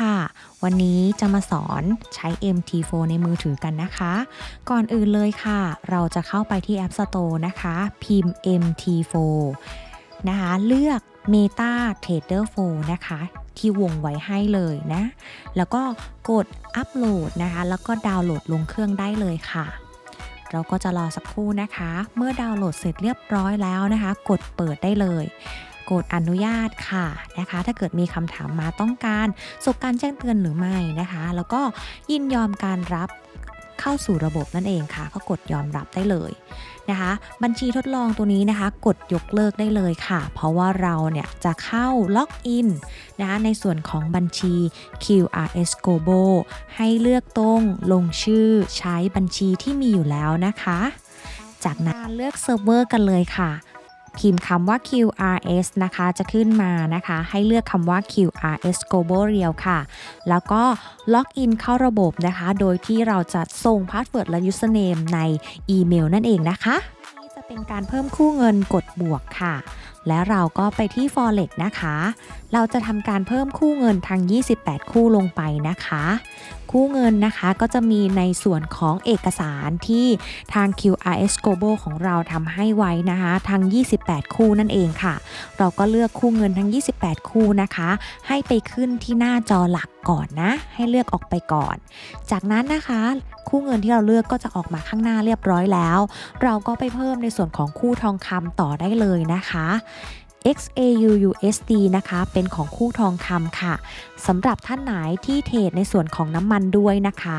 ค่ะ วันนี้จะมาสอนใช้ MT4 ในมือถือกันนะคะ ก่อนอื่นเลยค่ะ เราจะเข้าไปที่ App Store นะคะ พิมพ์ MT4 นะคะ เลือก Meta Trader 4 นะคะ ที่วงไว้ให้เลยนะ แล้วก็กดอัปโหลดนะคะ แล้วก็ดาวน์โหลดลงเครื่องได้เลยค่ะเราก็จะรอสักครู่นะคะ เมื่อดาวน์โหลดเสร็จเรียบร้อยแล้วนะคะ กดเปิดได้เลย กดอนุญาตค่ะนะคะ ถ้าเกิดมีคำถามมาต้องการส่งการแจ้งเตือนหรือไม่นะคะ แล้วก็ยินยอมการรับเข้าสู่ระบบนั่นเองค่ะ ก็กดยอมรับได้เลยนะคะ บัญชีทดลองตัวนี้นะคะ กดยกเลิกได้เลยค่ะ เพราะว่าเราเนี่ยจะเข้าล็อกอินนะคะในส่วนของบัญชี QRS Global ให้เลือกตรงลงชื่อใช้บัญชีที่มีอยู่แล้วนะคะ จากนั้นเลือกเซิร์ฟเวอร์กันเลยค่ะ พิมพ์คำว่า QRS นะคะจะขึ้นมานะคะ ให้เลือกคำว่า QRS Global Real ค่ะ แล้วก็ล็อกอินเข้าระบบนะคะ โดยที่เราจะส่งพาสเวิร์ดและ username ในอีเมลนั่นเองนะคะนี่จะเป็นการเพิ่มคู่เงินกดบวกค่ะ และเราก็ไปที่ Forex นะคะ เราจะทำการเพิ่มคู่เงินทั้ง 28 คู่ลงไปนะคะ คู่เงินนะคะ ก็จะมีในส่วนของเอกสารที่ทาง QRS Global ของเราทำให้ไว้นะคะ ทั้ง 28 คู่นั่นเองค่ะ เราก็เลือกคู่เงินทั้ง 28 คู่นะคะ ให้ไปขึ้นที่หน้าจอหลักก่อนนะ ให้เลือกออกไปก่อน จากนั้นนะคะคู่เงินที่เราเลือกก็จะออกมาข้างหน้าเรียบร้อยแล้ว เราก็ไปเพิ่มในส่วนของคู่ทองคำต่อได้เลยนะคะ XAU USD นะคะ เป็นของคู่ทองคำค่ะสำหรับท่านไหนที่เทรดในส่วนของน้ำมันด้วยนะคะ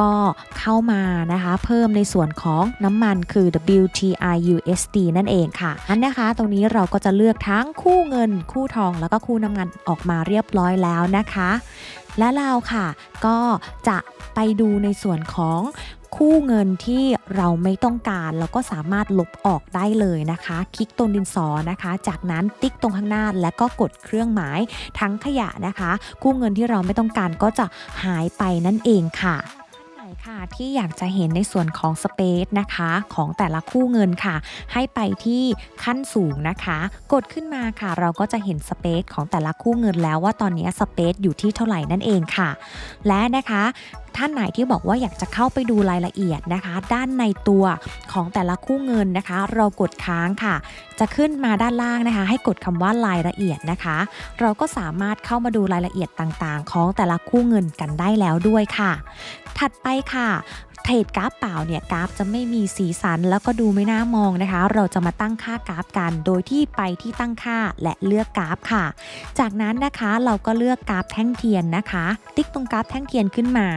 ก็เข้ามานะคะ เพิ่มในส่วนของน้ำมันคือ WTI USD นั่นเองค่ะอันนะคะ ตรงนี้เราก็จะเลือกทั้งคู่เงิน คู่ทองแล้วก็คู่น้ำมันออกมาเรียบร้อยแล้วนะคะ และเราค่ะ ก็จะไปดูในส่วนของ คู่เงินที่เราไม่ต้องการเราก็สามารถลบออกได้เลยนะคะ คลิกตรงดินสอนะคะ จากนั้นติ๊กตรงข้างหน้าและก็กดเครื่องหมายทั้งขยะนะคะ คู่เงินที่เราไม่ต้องการก็จะหายไปนั่นเองค่ะ ค่ะที่อยากจะเห็นในส่วนของสเปซนะคะของแต่ละคู่เงินค่ะ ให้ไปที่ขั้นสูงนะคะ กดขึ้นมาค่ะ เราก็จะเห็นสเปซของแต่ละคู่เงินแล้วว่าตอนนี้สเปซอยู่ที่เท่าไหร่นั่นเองค่ะ และนะคะท่านไหนที่บอกว่าอยากจะเข้าไปดูรายละเอียดนะคะ ด้านในตัวของแต่ละคู่เงินนะคะ เรากดค้างค่ะ จะขึ้นมาด้านล่างนะคะ ให้กดคำว่ารายละเอียดนะคะ เราก็สามารถเข้ามาดูรายละเอียดต่างๆ ของแต่ละคู่เงินกันได้แล้วด้วยค่ะ ถัดไปค่ะค่ะเทรดกราฟเปล่าเนี่ยกราฟจะไม่มีสีสันแล้วก็ดูไม่น่ามองนะคะ เราจะมาตั้งค่ากราฟกัน โดยที่ไปที่ตั้งค่าและเลือกกราฟค่ะ จากนั้นนะคะเราก็เลือกกราฟแท่งเทียนนะคะ ติ๊กตรงกราฟแท่งเทียนขึ้นมา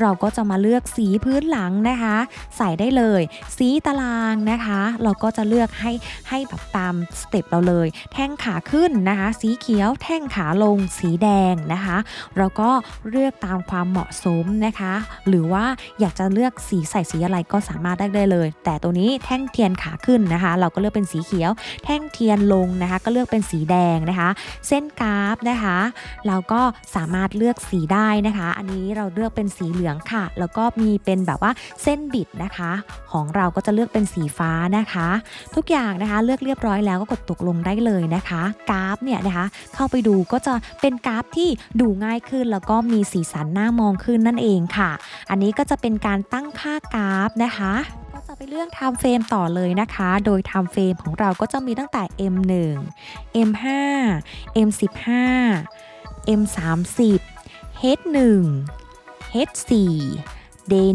เราก็จะมาเลือกสีพื้นหลังนะคะ ใส่ได้เลย สีตารางนะคะ เราก็จะเลือกให้ให้แบบตามสเต็ปเราเลย แท่งขาขึ้นนะคะ สีเขียว แท่งขาลง สีแดงนะคะ เราก็เลือกตามความเหมาะสมนะคะ หรือว่าอยากจะเลือกสีใส่สีอะไรก็สามารถได้ได้เลย แต่ตัวนี้แท่งเทียนขาขึ้นนะคะ เราก็เลือกเป็นสีเขียว แท่งเทียนลงนะคะ ก็เลือกเป็นสีแดงนะคะ เส้นกราฟนะคะ เราก็สามารถเลือกสีได้นะคะ อันนี้เราเลือกเป็นสีเหลืองค่ะ แล้วก็มีเป็นแบบว่าเส้นบิดนะคะ ของเราก็จะเลือกเป็นสีฟ้านะคะ ทุกอย่างนะคะเลือกเรียบร้อยแล้วก็กดตกลงได้เลยนะคะ กราฟเนี่ยนะคะเข้าไปดูก็จะเป็นกราฟที่ดูง่ายขึ้น แล้วก็มีสีสันน่ามองขึ้นนั่นเองค่ะ อันนี้ก็จะเป็นการตั้งค่ากราฟนะคะก็จะไปเลือก time frame ต่อเลยนะคะ โดย time frame ของเราก็จะมีตั้งแต่ M1 M5 M15 M30 H1 H4 Day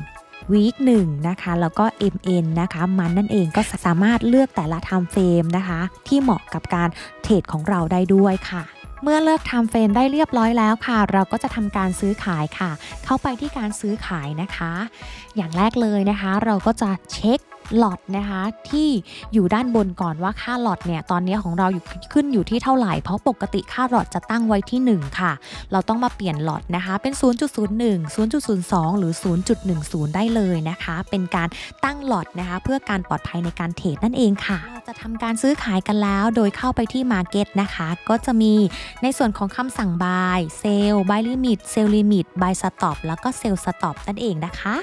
1 Week 1นะคะ แล้วก็ MN นะคะมันนั่นเองก็สามารถเลือกแต่ละ time frame นะคะ ที่เหมาะกับการเทรดของเราได้ด้วยค่ะ เมื่อเลิกทำเฟรมได้เรียบร้อยแล้วค่ะ เราก็จะทำการซื้อขายค่ะ เข้าไปที่การซื้อขายนะคะ อย่างแรกเลยนะคะ เราก็จะเช็ค หลอดนะคะที่อยู่ด้านบนก่อนว่าค่าหลอดเนี่ยตอนนี้ของเราอยู่ขึ้นอยู่ที่เท่าไหร่ เพราะปกติค่าหลอดจะตั้งไว้ที่ 1 ค่ะ เราต้องมาเปลี่ยนหลอดนะคะเป็น 0.01 0.02 หรือ 0.10 ได้เลยนะคะ เป็นการตั้งหลอดนะคะเพื่อการปลอดภัยในการเทรดนั่นเองค่ะ เราจะทำการซื้อขายกันแล้วโดยเข้าไปที่ Market นะคะ ก็จะมีในส่วนของคำสั่ง buy sell buy limit sell limit buy stop แล้วก็ sell stop นั่นเองนะคะ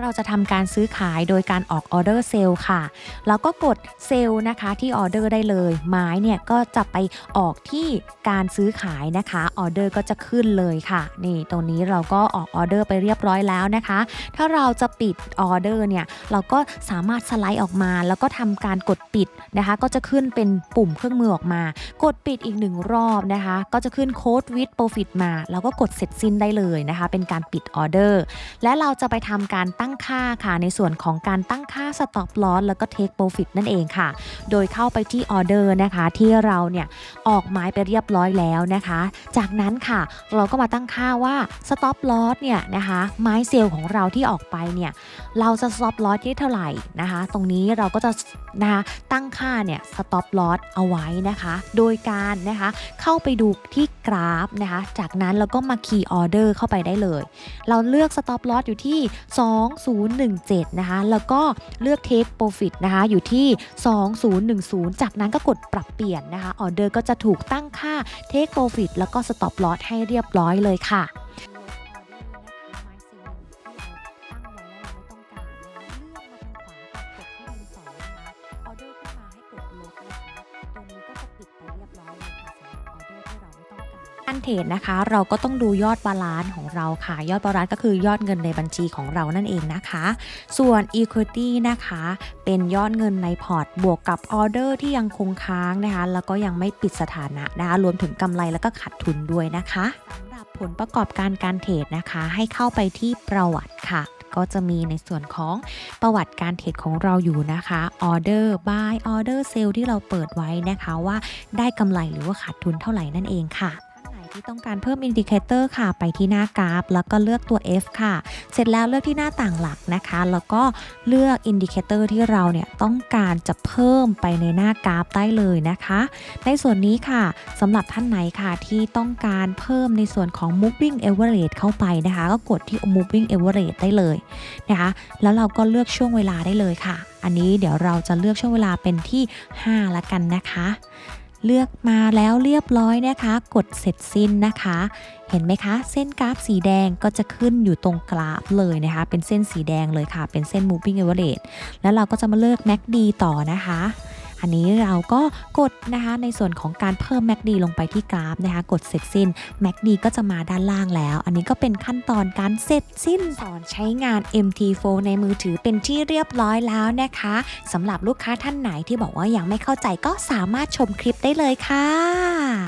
เราจะทำการซื้อขายโดยการออกออเดอร์เซลล์ค่ะ แล้วก็กดเซลล์นะคะที่ออเดอร์ได้เลย ไม้เนี่ยก็จะไปออกที่การซื้อขายนะคะออเดอร์ก็จะขึ้นเลยค่ะ นี่ตรงนี้เราก็ออกออเดอร์ไปเรียบร้อยแล้วนะคะ ถ้าเราจะปิดออเดอร์เนี่ยเราก็สามารถสไลด์ออกมา แล้วก็ทำการกดปิดนะคะ ก็จะขึ้นเป็นปุ่มเครื่องมือออกมา กดปิดอีกหนึ่งรอบนะคะ ก็จะขึ้นโค้ดวิดโปรฟิตมา แล้วก็กดเสร็จสิ้นได้เลยนะคะ เป็นการปิดออเดอร์และเราจะไปทำการตั้งค่าค่ะ ในส่วนของการตั้งค่า stop loss แล้วก็ take profit นั่นเองค่ะ โดยเข้าไปที่ออเดอร์นะคะที่เราเนี่ยออกไม้ไปเรียบร้อยแล้วนะคะ จากนั้นค่ะเราก็มาตั้งค่าว่า stop loss เนี่ยนะคะไม้เซลล์ของเราที่ออกไปเนี่ยเราจะ stop loss ที่เท่าไหร่นะคะ ตรงนี้เราก็จะนะคะตั้งค่าเนี่ย stop loss เอาไว้นะคะ โดยการนะคะเข้าไปดูที่กราฟนะคะ จากนั้นเราก็มา key order เข้าไปได้เลย เราเลือก stop loss อยู่ที่2017 นะคะ แล้วก็เลือก take profit นะคะ อยู่ที่ 2010 จากนั้นก็กดปรับเปลี่ยนนะคะออเดอร์ก็จะถูกตั้งค่า take profit แล้วก็ stop loss ให้เรียบร้อยเลยค่ะ การเทรดนะคะ เราก็ต้องดูยอดบาลานซ์ของเราค่ะ ยอดบาลานซ์ก็คือยอดเงินในบัญชีของเรานั่นเองนะคะ ส่วน Equity นะคะ เป็นยอดเงินในพอร์ต บวกกับออเดอร์ที่ยังคงค้างนะคะ แล้วก็ยังไม่ปิดสถานะนะคะ รวมถึงกำไรแล้วก็ขาดทุนด้วยนะคะสำหรับผลประกอบการการเทรดนะคะ ให้เข้าไปที่ประวัติค่ะก็จะมีในส่วนของประวัติการเทรดของเราอยู่นะคะออเดอร์ buy ออเดอร์ sell ที่เราเปิดไว้นะคะว่าได้กำไรหรือว่าขาดทุนเท่าไหร่นั่นเองค่ะ ที่ต้องการเพิ่มอินดิเคเตอร์ค่ะ ไปที่หน้ากราฟ แล้วก็เลือกตัว F ค่ะ เสร็จแล้วเลือกที่หน้าต่างหลักนะคะ แล้วก็เลือกอินดิเคเตอร์ที่เราเนี่ยต้องการจะเพิ่มไปในหน้ากราฟได้เลยนะคะ ในส่วนนี้ค่ะสำหรับท่านไหนค่ะที่ต้องการเพิ่มในส่วนของ moving average เข้าไปนะคะ ก็กดที่ moving average ได้เลยนะคะ แล้วเราก็เลือกช่วงเวลาได้เลยค่ะ อันนี้เดี๋ยวเราจะเลือกช่วงเวลาเป็นที่ 5 ละกันนะคะ เลือกมาแล้วเรียบร้อยนะคะ กดเสร็จสิ้นนะคะ เห็นไหมคะ เส้นกราฟสีแดงก็จะขึ้นอยู่ตรงกราฟเลยนะคะ เป็นเส้นสีแดงเลยค่ะ เป็นเส้น moving average แล้วเราก็จะมาเลือก MACD ต่อนะคะ อันนี้เราก็กดนะคะในส่วนของการเพิ่ม MACD ลงไปที่กราฟนะคะกดเสร็จสิ้น MACD ก็จะมาด้านล่างแล้ว อันนี้ก็เป็นขั้นตอนการเสร็จสิ้นสอนใช้งาน MT4 ในมือถือเป็นที่เรียบร้อยแล้วนะคะสำหรับลูกค้าท่านไหนที่บอกว่ายังไม่เข้าใจก็สามารถชมคลิปได้เลยค่ะ